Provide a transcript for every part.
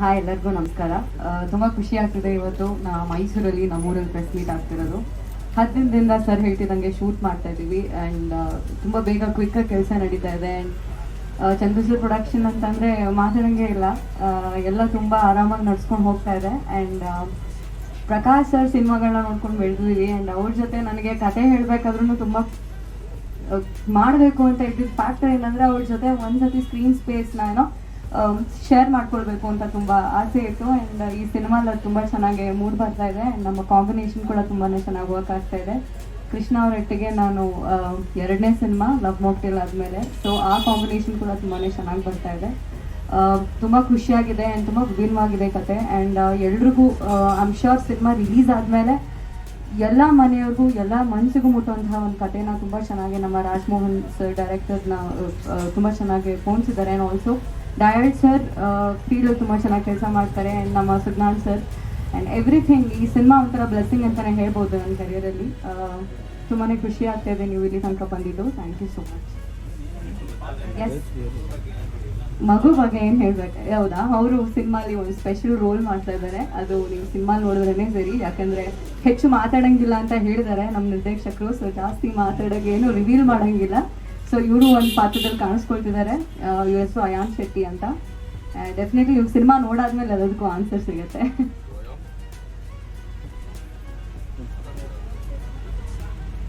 Hi ಎಲ್ಲರಿಗೂ ನಮಸ್ಕಾರ. ತುಂಬ ಖುಷಿ ಆಗ್ತಿದೆ ಇವತ್ತು ನಾ ಮೈಸೂರಲ್ಲಿ ನಮ್ಮೂರಲ್ಲಿ ಪ್ರೆಸ್ ಮೀಟ್ ಆಗ್ತಿರೋದು. ಹತ್ತು ದಿನದಿಂದ ಸರ್ ಹೇಳ್ತಿದ್ದಂಗೆ ಶೂಟ್ ಮಾಡ್ತಾ ಇದ್ದೀವಿ ಆ್ಯಂಡ್ ತುಂಬ ಬೇಗ ಕ್ವಿಕ್ ಕೆಲಸ ನಡೀತಾ ಇದೆ ಆ್ಯಂಡ್ ಚಂದ್ರಶೂರ್ ಪ್ರೊಡಕ್ಷನ್ ಅಂತಂದರೆ ಮಾತಾಡಂಗೆ ಇಲ್ಲ. ಎಲ್ಲ ತುಂಬ ಆರಾಮಾಗಿ ನಡ್ಸ್ಕೊಂಡು ಹೋಗ್ತಾ ಇದೆ ಆ್ಯಂಡ್ ಪ್ರಕಾಶ್ ಸರ್ ಸಿನಿಮಾಗಳನ್ನ ನೋಡ್ಕೊಂಡು ಬೆಳೆದಿದ್ದೀವಿ ಆ್ಯಂಡ್ ಅವ್ರ ಜೊತೆ ನನಗೆ ಕತೆ ಹೇಳಬೇಕಾದ್ರೂ ತುಂಬ ಮಾಡಬೇಕು ಅಂತ ಇದ್ದಿದ್ದು ಫ್ಯಾಕ್ಟರ್ ಏನಂದರೆ ಅವ್ರ ಜೊತೆ ಒಂದು ಸತಿ ಸ್ಕ್ರೀನ್ ಸ್ಪೇಸ್ನ ಏನೋ ಶೇರ್ ಮಾಡ್ಕೊಳ್ಬೇಕು ಅಂತ ತುಂಬಾ ಆಸೆ ಇತ್ತು. ಆ್ಯಂಡ್ ಈ ಸಿನಿಮಾ ಅದು ತುಂಬಾ ಚೆನ್ನಾಗಿ ಮೂಡ್ ಬರ್ತಾ ಇದೆ. ನಮ್ಮ ಕಾಂಬಿನೇಷನ್ ಕೂಡ ತುಂಬಾನೇ ಚೆನ್ನಾಗಿ ವರ್ಕ್ ಆಗ್ತಾ ಇದೆ. ಕೃಷ್ಣ ಅವರೊಟ್ಟಿಗೆ ನಾನು ಎರಡನೇ ಸಿನಿಮಾ ಲವ್ ಮೋಕ್ಟೇಲ್ ಆದಮೇಲೆ. ಸೊ ಆ ಕಾಂಬಿನೇಷನ್ ಕೂಡ ತುಂಬಾನೇ ಚೆನ್ನಾಗಿ ಬರ್ತಾ ಇದೆ. ತುಂಬ ತುಂಬಾ ಖುಷಿಯಾಗಿದೆ ಆ್ಯಂಡ್ ತುಂಬಾ ವಿಭಿನ್ನವಾಗಿದೆ ಕತೆ. ಆ್ಯಂಡ್ ಎಲ್ರಿಗೂ ಐಮ್ ಶೋರ್ ಸಿನಿಮಾ ರಿಲೀಸ್ ಆದಮೇಲೆ ಎಲ್ಲ ಮನೆಯವ್ರಿಗೂ, ಎಲ್ಲ ಮನಸ್ಸಿಗೂ ಮುಟ್ಟುವಂತಹ ಒಂದು ಕಥೆನ ತುಂಬ ಚೆನ್ನಾಗಿ ನಮ್ಮ ರಾಜ್ಮೋಹನ್ ಸರ್ ಡೈರೆಕ್ಟರ್ನ ತುಂಬ ಚೆನ್ನಾಗಿ ಪೋಣಿಸಿದ್ದಾರೆ ಆ್ಯಂಡ್ ಆಲ್ಸೋ ಡಯಲ್ ಸರ್ ಫೀಲ್ ತುಂಬ ಚೆನ್ನಾಗಿ ಕೆಲಸ ಮಾಡ್ತಾರೆ ಆ್ಯಂಡ್ ನಮ್ಮ ಸುಜ್ಞಾನ್ ಸರ್ ಆ್ಯಂಡ್ ಎವ್ರಿಥಿಂಗ್ ಈ ಸಿನಿಮಾ ಒಂಥರ ಬ್ಲೆಸ್ಸಿಂಗ್ ಅಂತಲೇ ಹೇಳ್ಬೋದು ನನ್ನ ಕರಿಯರಲ್ಲಿ ತುಂಬಾ ಖುಷಿ ಆಗ್ತಾ ಇದೆ ನೀವು ಇಲ್ಲಿ ತನಕ ಬಂದಿದ್ದು. Thank you so much yes ಮಗು ಬಗ್ಗೆ ಏನು ಹೇಳ್ಬೇಕು? ಹೌದಾ? ಅವರು ಸಿನಿಮಾಲಿ ಒಂದು ಸ್ಪೆಷಲ್ ರೋಲ್ ಮಾಡ್ತಾ ಇದ್ದಾರೆ. ಅದು ನೀವು ಸಿನಿಮಾ ನೋಡಿದ್ರೇ ಸರಿ. ಯಾಕಂದರೆ ಹೆಚ್ಚು ಮಾತಾಡಂಗಿಲ್ಲ ಅಂತ ಹೇಳಿದ್ದಾರೆ ನಮ್ಮ ನಿರ್ದೇಶಕರು. ಸೊ ಜಾಸ್ತಿ ಮಾತಾಡೋಕೆ ಏನು ರಿವೀಲ್ ಮಾಡಂಗಿಲ್ಲ. ಸೊ ಇವರು ಒಂದು ಪಾತ್ರದಲ್ಲಿ ಕಾಣಿಸ್ಕೊಳ್ತಿದ್ದಾರೆ ಯು ಎಸ್ ಅಯಾನ್ ಶೆಟ್ಟಿ ಅಂತ. ಡೆಫಿನೆಟ್ಲಿ ಇವಾಗ ಸಿನಿಮಾ ನೋಡಾದ್ಮೇಲೆ ಎಲ್ಲದಕ್ಕೂ ಆನ್ಸರ್ ಸಿಗುತ್ತೆ.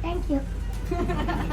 Thank you